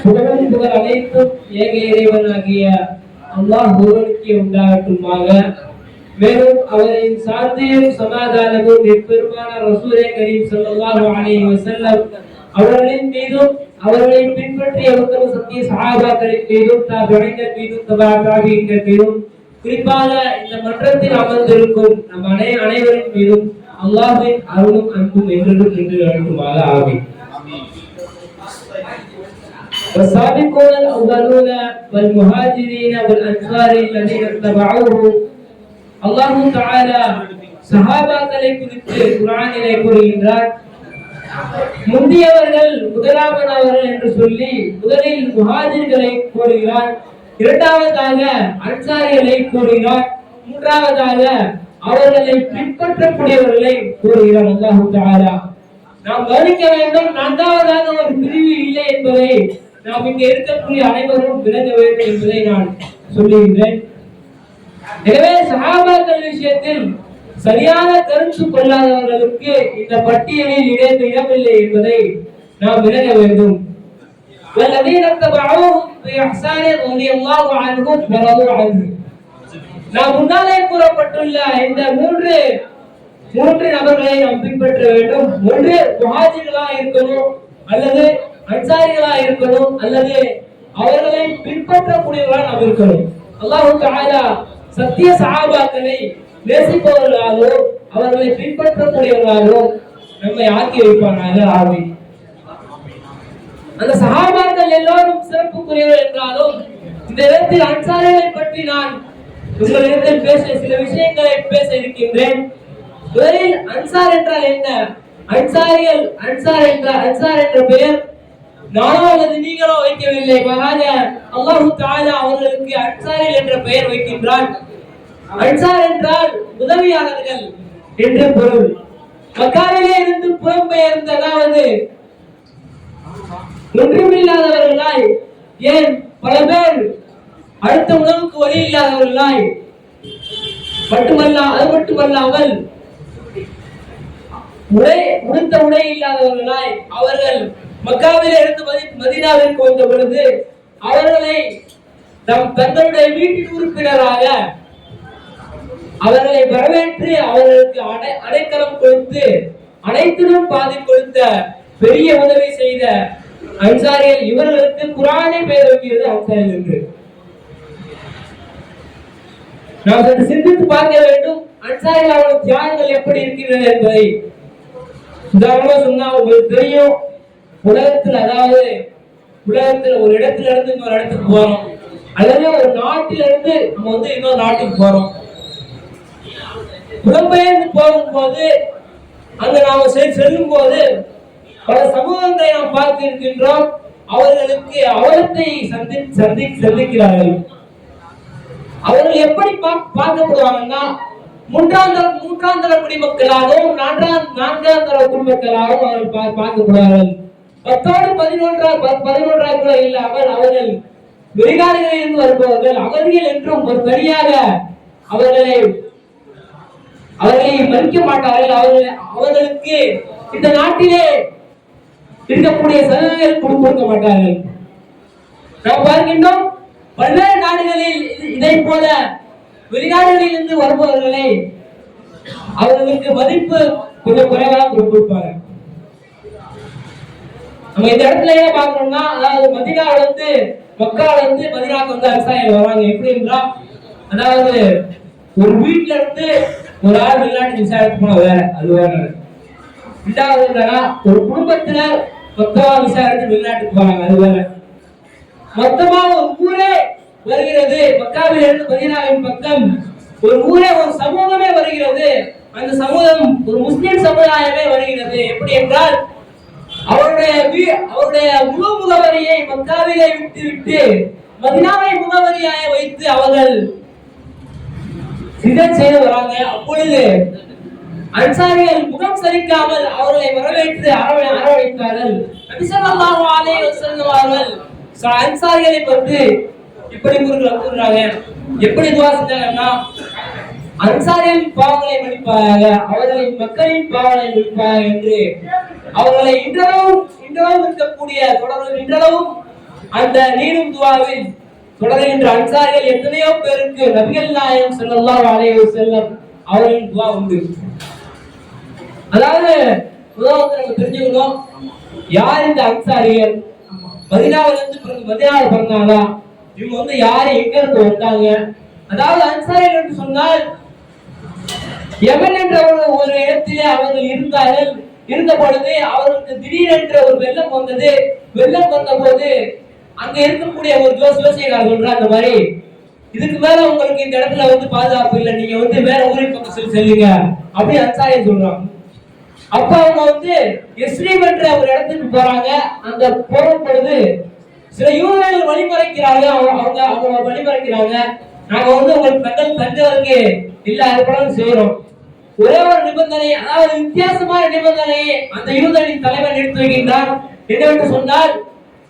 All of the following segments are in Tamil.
புகழும் புகழ் அனைத்தும் ஏக இறைவனாகிய அல்லாஹ் ஒருவனுக்கே உண்டாகட்டுமாக. மேலும் அவரின் சாந்தியும் சமாதானமும் எப்பெருமான ரசூரே கரீம் சல்லாஹு அலைஹி வஸல்லம் அவர்களின் மீதும் அவர்களை பின்பற்றிய உத்தம சத்திய சகாபாக்களின் மீதும் தாபிகள் மீதும் தபா தாபிகள் மீதும் குறிப்பாக இந்த மன்றத்தில் அமர்ந்திருக்கும் நம் அனை அனைவரின் மீதும் அல்லாஹின் அருளும் அன்பும் என்றென்றும் நின்று அழைக்குமாக ஆகும் والسابقون الأولون والمهاجرين والأنصار الذين اتبعوه الله تعالى சஹாபாக்களை குறித்து குர்ஆனிலே கூறுகின்றார் முந்தியவர்கள் முதலாவனவர்கள் என்று சொல்லி முதலில் முஹாஜிர்களை கூறுகிறார் இரண்டாவதாக அன்சாரிகளை கூறுகிறார் மூன்றாவதாக அவர்களை பின்பற்றக்கூடியவர்களை கூறுகிறார் அல்லாஹு தஆலா நாம் கவனிக்க வேண்டும் நான்காவதாக ஒரு பிரிவு இல்லை என்பதை நாம் இங்கே இருக்கக்கூடிய அனைவரும் விளங்க வேண்டும் என்பதை நான் சொல்லுகின்றேன் எனவே சஹாபாக்கள் விஷயத்தில் சரியான கருத்து கொள்ளாதவர்களுக்கு இந்த பட்டியலில் இடம் இடமில்லை என்பதை நாம் விளங்க வேண்டும் والذين اتبعوهم بإحسان رضي الله عنهم ورضوا عنه நாம் முன்னாலே கூறப்பட்டுள்ள இந்த மூன்று மூன்று நபர்களை நாம் பின்பற்ற வேண்டும் ஒன்று முஹாஜிர்களா இருக்கணும் அல்லது அன்சாரிகளா இருக்கணும் அல்லது அவர்களை பின்பற்றக்கூடியவர்களா நாம் இருக்கணும். அல்லாஹ் தஆலா சத்திய சகாபாக்களை நேசிப்பவர்களாகவும் அவர்களை பின்பற்றக்கூடியவர்களாகவும் நம்மை ஆக்கி வைப்பானாக. ஆமீன். அந்த சகாபாக்கள் எல்லாரும் சிறப்புக்குரியவர் என்றாலும் இந்த இடத்தில் அன்சாரிகளை பற்றி நான் உங்களிடத்தில் பேச சில விஷயங்களை பேச இருக்கின்றேன். முதலில் அன்சார் என்றால் என்ன? அன்சாரியல் அன்சார் என்ற அன்சார் என்ற பெயர் நானோ அல்லது நீங்களோ வைக்கவில்லை. மகாஜ அல்லாஹு தாலா அவர்களுக்கு அன்சாரி என்ற பெயர் வைக்கின்றார் அன்சார் என்றால் உதவியாளர்கள் என்று பொருள். மக்காவிலே இருந்து புலம்பெயர்ந்த அதாவது ஒன்றுமில்லாதவர்களாய் ஏன் பல பேர் அடுத்த உணவுக்கு வழி இல்லாதவர்களாய் மட்டுமல்ல அது மட்டுமல்லாமல் உடை உடுத்த உடை இல்லாதவர்களாய் அவர்கள் மக்காவில் இருந்து மதி வந்த பொழுது அவர்களை தம் தங்களுடைய வீட்டின் உறுப்பினராக அவர்களை வரவேற்று அவர்களுக்கு அடை அடைக்கலம் கொடுத்து அனைத்திலும் பாதி கொடுத்த பெரிய உதவி செய்த அன்சாரியல் இவர்களுக்கு குரானை பெயர் வைக்கிறது அன்சாரியல் என்று நாம் சற்று சிந்தித்து பார்க்க வேண்டும் அன்சாரிகள் அவர்கள் தியாகங்கள் எப்படி இருக்கின்றன என்பதை. உதாரணமா சொன்னா உங்களுக்கு தெரியும் உலகத்தில் அதாவது உலகத்துல ஒரு இடத்துல இருந்து இன்னொரு இடத்துக்கு போறோம். அல்லது ஒரு நாட்டில இருந்து நம்ம வந்து இன்னொரு நாட்டுக்கு போறோம். புலம்பெயர்ந்து போகும்போது அங்க நாம செல்லும் போது பல சமூகங்களை நாம் பார்த்து இருக்கின்றோம் அவர்களுக்கு அவலத்தை சந்தி சந்தி சந்திக்கிறார்கள். அவர்கள் எப்படி பா- பார்க்கப்படுவாங்கன்னா மூன்றாம் தர மூன்றாம் தர குடிமக்களாகவும் நான்காம் நான்காம் தர குடிமக்களாகவும் அவர்கள் பா- பார்க்கப்படுவார்கள். பத்தோடு பதினொன்றாம் ப- கூட இல்லாமல் அவர்கள் வெளிநாடுகளில் இருந்து வருபவர்கள். அவர்கள் என்றும் ஒரு சரியாக அவர்களை அவர்களை மதிக்க மாட்டார்கள். அவர்கள் அவர்களுக்கு இந்த நாட்டிலே இருக்கக்கூடிய சலுகைகள் கொடு- கொடுக்க மாட்டார்கள். நாம் பார்க்கின்றோம் பல்வேறு நாடுகளில் இது- இதை போல வெளிநாடுகளில் இருந்து வருபவர்களை அவர்களுக்கு மதிப்பு கொஞ்சம் குறைவாக கொடுப்பாங்க நம்ம இந்த இடத்துல ஏன் பார்க்கணும்னா அதாவது மதினால இருந்து மக்கால இருந்து மதினாக்கு வந்து அரசாங்கம் வராங்க எப்படி என்றால் அதாவது ஒரு வீட்டுல இருந்து ஒரு ஆள் வெளிநாட்டு விசாரித்து போனா வேற அது வேற ரெண்டாவது என்னன்னா ஒரு குடும்பத்துல மொத்தமா விசாரித்து வெளிநாட்டுக்கு போறாங்க அது வேற மொத்தமா ஒரு ஊரே வருகிறது. மக்காவில் இருந்து மதீனாவின் பக்கம் ஒரு ஊரே ஒரு சமூகமே வருகிறது. அந்த சமூகம் ஒரு முஸ்லிம் சமுதாயமே வருகிறது. எப்படி என்றால் அவருடைய அவருடைய முக முகவரியை மக்காவிலே விட்டுவிட்டு மதினாவை முகவரியாக வைத்து அவர்கள் சிதன் செய்து வராங்க. அப்பொழுது அன்சாரிகள் முகம் சரிக்காமல் அவர்களை வரவேற்று அரவணை அரவணைத்தார்கள். நபி அலைஹி வஸல்லம் அவர்கள் அன்சாரிகளை பற்றி இப்படி கூறுகிறாங்க எப்படி துவா செஞ்சாங்கன்னா அன்சாரியின் பாவங்களை மன்னிப்பாயாக அவர்களின் மக்களின் பாவங்களை மன்னிப்பாயாக என்று அவர்களை இன்றளவும் இன்றளவும் இருக்கக்கூடிய தொடர்பு இன்றளவும் அந்த நீரும் துவாவில் தொடர்கின்ற அன்சாரிகள் எத்தனையோ பேருக்கு நபிகள் நாயகம் செல்லல்லாம் அலைஹி வஸல்லம் அவர்களின் துவா உண்டு அதாவது உதாரணத்தை நம்ம தெரிஞ்சுக்கணும் யார் இந்த அன்சாரிகள்? மதினாவில இருந்து பிறகு மதினாவில் பிறந்தாங்களா? இவங்க வந்து யார்? எங்க இருந்து வந்தாங்க? அதாவது அன்சாரிகள் என்று சொன்னால் எவன் என்ற ஒரு இடத்திலே அவர்கள் இருந்தார்கள். இருந்த பொழுது அவர்களுக்கு திடீரென்று ஒரு வெள்ளம் வந்தது. வெள்ளம் வந்த போது அங்க இருக்கக்கூடிய ஒரு ஜோஸ் யோசிக்கிறார் சொல்ற அந்த மாதிரி இதுக்கு மேல உங்களுக்கு இந்த இடத்துல வந்து பாதுகாப்பு இல்லை. நீங்க வந்து வேற ஊரின் பக்கம் செல்~ செல்லுங்க. அப்படி அன்சாரிய சொல்றாங்க அப்ப அவங்க வந்து எஸ்ரீம் என்ற ஒரு இடத்துக்கு போறாங்க. அந்த போகும் பொழுது சில யூதர்கள் வழிமறைக்கிறாங்க. அவங்க அவங்க அவங்க வழிமறைக்கிறாங்க. நாங்க வந்து உங்களுக்கு பெண்கள் தந்தவருக்கு இல்ல அர்ப்பணம் செய்யறோம். ஒரே ஒரு நிபந்தனை அதாவது வித்தியாசமான நிபந்தனையை அந்த யூதனின் தலைவர் எடுத்து வைக்கின்றார். என்னவென்று சொன்னால்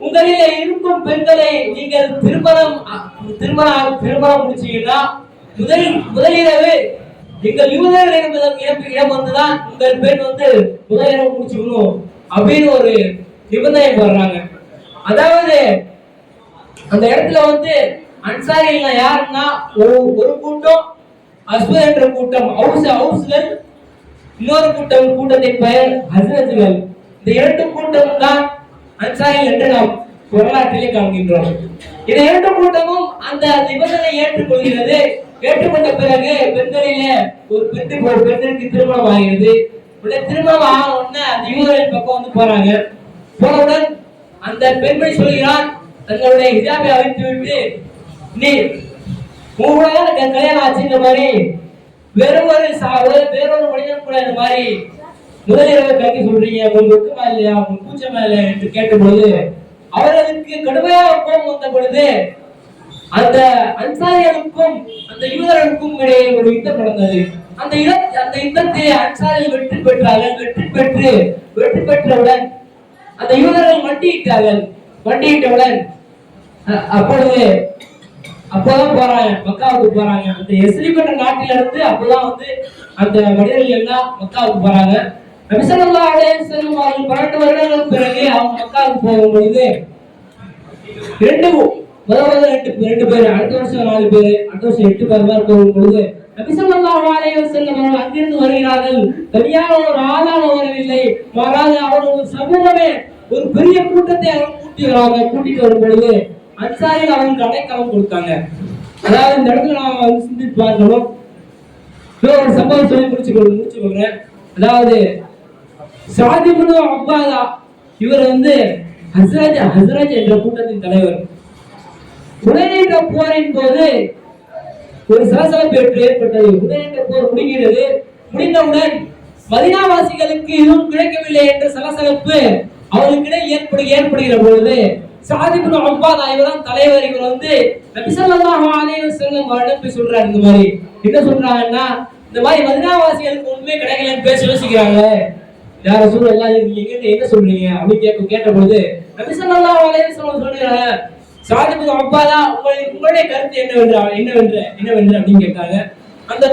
உங்களிலே இருக்கும் பெண்களை நீங்கள் திருமணம் திருமணம் திருமணம் முடிச்சீங்கன்னா முதலில் முதலிரவு எங்கள் யூதர்கள் என்பதன் இடம் இடம் வந்துதான் உங்கள் பெண் வந்து முதலிரவு முடிச்சுக்கணும் அப்படின்னு ஒரு நிபந்தனை போடுறாங்க. அதாவது அந்த இடத்துல வந்து அன்சாரிகள் யாருன்னா ஒரு ஒரு கூட்டம் அஸ்வத் என்ற கூட்டம் ஹவுஸ் ஹவுஸ்கள் இன்னொரு கூட்டம் கூட்டத்தின் பெயர் ஹஸ்ரத்கள் இந்த இரண்டு கூட்டமும் தான் அன்சாரி என்று நாம் வரலாற்றிலே காண்கின்றோம். இந்த இரண்டு கூட்டமும் அந்த நிபந்தனை ஏற்றுக்கொள்கிறது. ஏற்றுக்கொண்ட பிறகு பெண்களில ஒரு பெண்ணுக்கு ஒரு பெண்ணிற்கு திருமணம் ஆகிறது. உடனே திருமணம் ஆன உடனே அந்த யூதரின் பக்கம் வந்து போறாங்க. போனவுடன் அந்த பெண்மணி சொல்கிறான் தங்களுடைய ஹிஜாபை அழித்து விட்டு நீ உங்களால எனக்கு கல்யாணம் ஆச்சுன்ற மாதிரி. வெறும் ஒரு சா- ஒரு- வேறொரு மனிதன் கூட இந்த மாதிரி முதலிரவு கல்வி சொல்றீங்க. உங்களுக்கு வெக்கமா இல்லையா? உங்களுக்கு கூச்சமா இல்லையா? என்று கேட்டபொழுது அவர்களுக்கு கடுமையாக கோபம் வந்த பொழுது அந்த அன்சாரிகளுக்கும் அந்த யூதர்களுக்கும் இடையே ஒரு யுத்தம் நடந்தது. அந்த இட- அந்த யுத்தத்தை அன்சாரிகள் வெற்றி பெற்றார்கள். வெற்றி பெற்று வெற்றி பெற்றவுடன் அந்த யூதர்கள் மண்டியிட்டார்கள் மண்டியிட்டவுடன் அப்பொழுது அப்பதான் போறாங்க. மக்காவுக்கு போறாங்க. அந்த எஸ்லிம் நாட்டில இருந்து அப்பதான் வந்து அந்த மனிதர்கள் எல்லாம் மக்காவுக்கு போறாங்க. நபிசல்லா செல்லும் அவர்கள் பன்னெண்டு வருடங்களுக்கு பிறகு அவங்க மக்காவுக்கு போகும் பொழுது ரெண்டு முதல் முதல் ரெண்டு ரெண்டு பேர் அடுத்த வருஷம் நாலு பேர் அடுத்த வருஷம் எட்டு பேர் மாதிரி போகும் பொழுது நபிசல்லாஹு அலைஹி செல்லும் அவர்கள் அங்கிருந்து வருகிறார்கள். தனியாக ஒரு ஆளாக வரவில்லை. மாறாக அவர்கள் ஒரு சமூகமே ஒரு பெரிய கூட்டத்தை கூட்டி கூட்டுகிறாங்க கூட்டிட்டு வரும் பொழுது அன்சாரிகள் அவங்களுக்கு அடைக்கலம் கொடுத்தாங்க. அதாவது இந்த இடத்துல நான் வந்து சிந்தித்து பார்க்கணும். இன்னும் ஒரு சம்பவம் சொல்லி முடிச்சு முடிச்சுக்கோங்க அதாவது சாதிபுனு அப்பாதா இவர் வந்து ஹசராஜ் ஹசராஜ் என்ற கூட்டத்தின் தலைவர். உடனேற்ற போரின் போது ஒரு சலசலப்பு ஏற்பட்டது. உடனேற்ற போர் முடிகிறது. முடிந்தவுடன் மதினாவாசிகளுக்கு இதுவும் கிடைக்கவில்லை என்ற சலசலப்பு அவர்களுக்கிடையே ஏற்படு ஏற்படுகிற பொழுது சாதிபுன் அப்பாதா இவர்தான் தலைவர். இவர் வந்து நபிசல்லாஹு அலைஹி வஸல்லம் அவரிடம் போய் சொல்றாரு இந்த மாதிரி. என்ன சொல்றாங்கன்னா இந்த மாதிரி மதினாவாசிகளுக்கு ஒண்ணுமே கிடைக்கலன்னு பேச யோசிக்கிறாங்க. யார சொல்ற நீங்க எங்கிட்ட என்ன சொல்றீங்க? அப்படின்னு கேட்க கேட்ட பொழுது நபிசல்லாஹு அலைஹி வஸல்லம் சொல்றாங்க சாதிபுன் அப்பாதா உங்களுடைய உங்களுடைய கருத்து என்னவென்று என்னவென்று என்னவென்று அப்படின்னு கேட்டாங்க. அந்த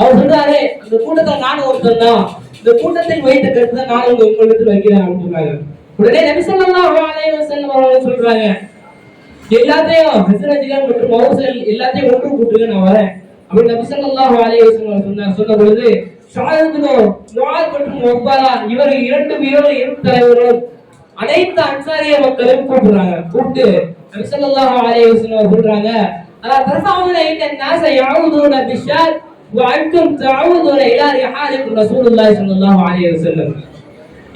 அவர் சொல்றாரு அந்த கூட்டத்தை நானும் ஒருத்தன் தான். இந்த கூட்டத்தை வைத்த கருத்து தான் நானும் உங்க உங்களிடத்தில் வைக்கிறேன் அப்படின்னு சொன்னாங்க உடனே நபிசல்லாஹு அலைஹி வஸல்லம் அவர்கள் சொல்றாங்க எல்லாத்தையும் ஹஸ்ரஜிகள் மற்றும் மௌசல் எல்லாத்தையும் ஒன்று கூட்டுங்க நான் வரேன் அப்படி நபி ஸல்லல்லாஹு அலைஹி வஸல்லம் சொன்னார் சொன்ன பொழுது ஷாஹிதுனோ முஆத் மற்றும் ஒப்பாரா இவர் இரண்டு வீரர்கள் இரு தலைவர்களும் அனைத்து அன்சாரிய மக்களையும் கூப்பிடுறாங்க கூப்பிட்டு நபி ஸல்லல்லாஹு அலைஹி வஸல்லம் சொல்றாங்க அலா தர்ஃபவுன இன்ன الناس يعودون بالشار وانتم تعودون الى رحالكم رسول الله صلى الله عليه وسلم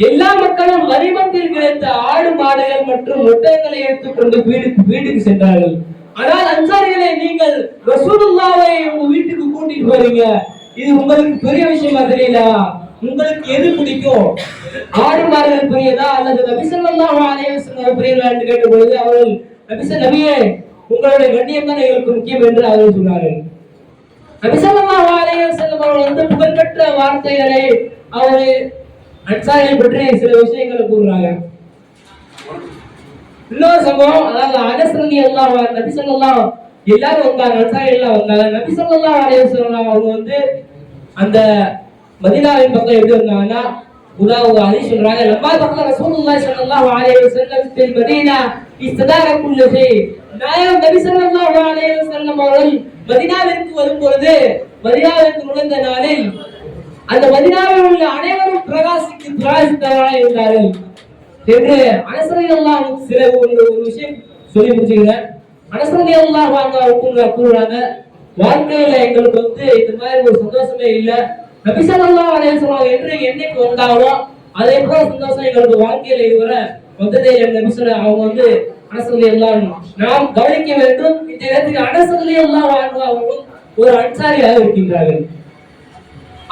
எல்லா மக்களும் வரிமத்தில் கிடைத்த ஆடு மாடுகள் மற்றும் முட்டைகளை எடுத்துக்கொண்டு வீடுக்கு வீட்டுக்கு சென்றார்கள். ஆனால் அன்சாரிகளை நீங்கள் ரசூலுல்லாவை உங்க வீட்டுக்கு கூட்டிட்டு போறீங்க. இது உங்களுக்கு பெரிய விஷயமா தெரியல உங்களுக்கு எது பிடிக்கும்? ஆடு மாடுகள் பெரியதா? அல்லது நபிசல்லாஹு அலைஹி வஸல்லம் என்று கேட்டபொழுது அவர்கள் நபிச நபியே உங்களுடைய கண்ணியம் தான் எங்களுக்கு முக்கியம் என்று அவர்கள் சொன்னார்கள். நபிசல்லாஹு அலைஹி அவர்கள் வந்து புகழ்பெற்ற வார்த்தைகளை அவர்கள் அன்சாரிகள் பற்றி சில விஷயங்களை கூறுறாங்க. இன்னொரு சம்பவம் அதாவது அனசரதி எல்லாம் நபி சொல்லலாம் எல்லாரும் வந்தாங்க அன்சாரி எல்லாம் வந்தாங்க. நபி சொல்லலாம் அலைய சொல்லலாம் அவங்க வந்து அந்த மதினாவின் பக்கம் எப்படி வந்தாங்கன்னா உதாவு அதை சொல்றாங்க லம்மா தகல ரசூலுல்லாஹி ஸல்லல்லாஹு அலைஹி வஸல்லம் ஃபில் மதீனா இஸ்ததார குல்லு ஷை. நாயகம் நபி ஸல்லல்லாஹு அலைஹி வஸல்லம் அவர்கள் மதீனாவிற்கு வரும் பொழுது மதீனாவிற்கு நுழைந்த நாளில் அந்த மதினாவில் உள்ள அனைவரும் பிரகாசிக்கு பிரகாசித்தவராக இருந்தார்கள் என்று அனசரையெல்லாம் சில ஒரு ஒரு விஷயம் சொல்லி முடிச்சுக்கிறேன். அனசரதி அல்லாஹ் வாங்க கூறுறாங்க வாழ்க்கையில எங்களுக்கு வந்து இந்த மாதிரி ஒரு சந்தோஷமே இல்லை. நபி ஸல்லல்லாஹு சொல்லுவாங்க என்று என்னைக்கு வந்தாங்களோ அதே போல சந்தோஷம் எங்களுக்கு வாழ்க்கையில இதுவரை வந்ததே இல்லை. நபி அவங்க வந்து அனசரதி எல்லாம் நாம் கவனிக்க வேண்டும் இந்த இடத்துக்கு அனசரதி எல்லாம் அவர்களும் ஒரு அன்சாரியாக இருக்கின்றார்கள்.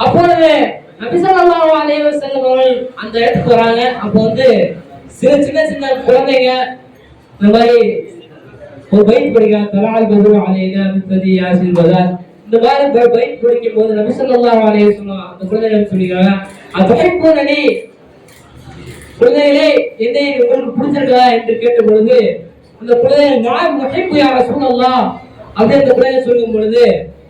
அப்பொழுது நபிசல்லாஹு அலைஹி வஸல்லம் அவர்கள் அந்த இடத்துக்கு வராங்க. அப்போ வந்து சில சின்ன சின்ன குழந்தைங்க இந்த மாதிரி ஒரு பைக் படிக்கிறாங்க. தலால் பது அலைனா மித்ததி யாசின் பதார் இந்த மாதிரி பைக் பிடிக்கும் போது நபிசல்லாஹு அலைஹி வஸல்லம் அந்த குழந்தைகள் சொல்லிக்கிறாங்க? அந்த பைக் போனடி குழந்தைகளே என்னை உங்களுக்கு பிடிச்சிருக்கா என்று கேட்ட பொழுது அந்த குழந்தை நான் முஹைப்பு யார ரசூலல்லாஹ்? அப்படி அந்த குழந்தை சொல்லும் பொழுது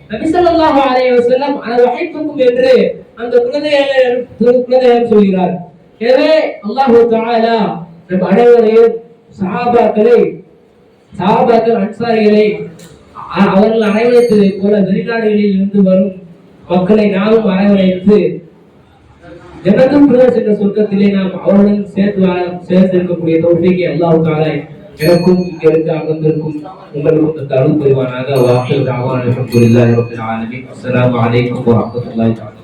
நபிசல்லாஹு ஸல்லல்லாஹு அலைஹி வஸல்லம் அன வஹைப்புக்கும் என்று அந்த குழந்தையாளர் குழந்தைகள் சொல்கிறார். எனவே அல்லாஹ் தஆலா நம் அனைவரையும் சஹாபாக்களை சஹாபாக்கள் அன்சாரிகளை அவர்கள் அரவணைத்ததை போல வெளிநாடுகளில் இருந்து வரும் மக்களை நாமும் அரவணைத்து ஜனதும் பிரதேச என்ற சொர்க்கத்திலே நாம் அவருடன் சேர்த்து வாழ சேர்த்து இருக்கக்கூடிய தோல்விக்கு அல்லாஹ் எனக்கும் இங்க இருக்க அமர்ந்திருக்கும் உங்களுக்கும் தருள் அருள் புரிவானாக வாக்கு தாவான அல்ஹம்துலில்லாஹி ரப்பில் ஆலமீன் அஸ்ஸலாமு அலைக்கும் வரஹ்மத்துல்லாஹி தஆலா